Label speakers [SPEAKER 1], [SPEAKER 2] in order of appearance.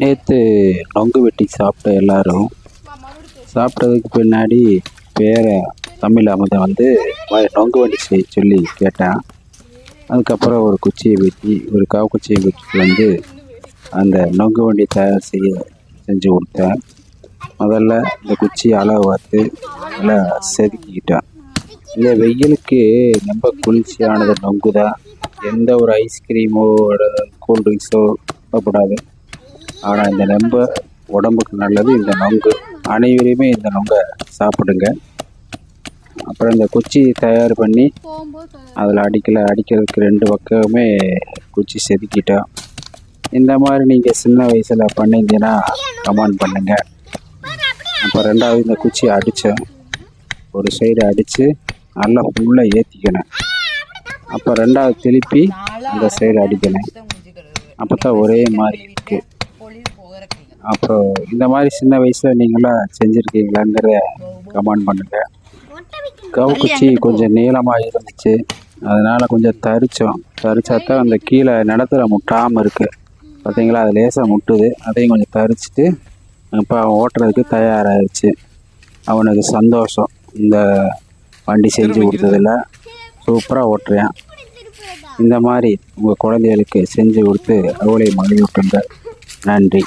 [SPEAKER 1] நேற்று நொங்கு வெட்டி சாப்பிட்ட எல்லாரும் சாப்பிட்டதுக்கு பின்னாடி பேரை தமிழ் அமுதம் வந்து நொங்கு வண்டி செய்ய சொல்லி கேட்டேன். அதுக்கப்புறம் ஒரு குச்சியை வெட்டி ஒரு காவு குச்சியை வெட்டி வந்து அந்த நொங்கு வண்டி தயார் செய்ய செஞ்சு கொடுத்தேன். முதல்ல இந்த குச்சியை அளவு பார்த்து நல்லா செதுக்கிக்கிட்டேன். இந்த வெயிலுக்கு ரொம்ப குளிர்ச்சியானது நொங்கு தான் எந்த ஒரு ஐஸ்கிரீமோ கூல்ட்ரிங்க்ஸோ சாப்பிடாது ஆனால் இந்த ரொம்ப உடம்புக்கு நல்லது இந்த நொங்கு அனைவரையுமே இந்த நொங்கை சாப்பிடுங்க. அப்புறம் இந்த குச்சி தயார் பண்ணி அதில் அடிக்கல அடிக்கிறதுக்கு ரெண்டு பக்கமே குச்சி செதுக்கிட்டோம் இந்த மாதிரி நீங்கள் சின்ன வயசில் பண்ணியிருந்தீங்கன்னா கமெண்ட் பண்ணுங்கள் அப்போ ரெண்டாவது இந்த குச்சியை அடித்தேன் ஒரு சைடு அடித்து நல்லா ஃபுல்லாக ஏற்றிக்கணும் அப்போ ரெண்டாவது திருப்பி அந்த சைடு அடிக்கணும். அப்போ தான் ஒரே மாதிரி. அப்புறம் இந்த மாதிரி சின்ன வயசில் நீங்களாம் செஞ்சுருக்கீங்களாங்கிற கமெண்ட் பண்ணுங்கள் கவு குச்சி கொஞ்சம் நீளமாக இருந்துச்சு. அதனால் கொஞ்சம் தரிச்சோம். தரிச்சா தான் அந்த கீழே நிலத்துல முட்டாமல் இருக்குது பார்த்தீங்களா அது லேசாக முட்டுது. அதையும் கொஞ்சம் தரிச்சிட்டு இப்போ அவன் ஓட்டுறதுக்கு தயாராகிடுச்சு அவனுக்கு சந்தோஷம். இந்த வண்டி செஞ்சு கொடுத்ததில் சூப்பராக ஓட்டுறேன். இந்த மாதிரி உங்கள் குழந்தைகளுக்கு செஞ்சு கொடுத்து அவளை மகிழ்விட்டுங்க நன்றி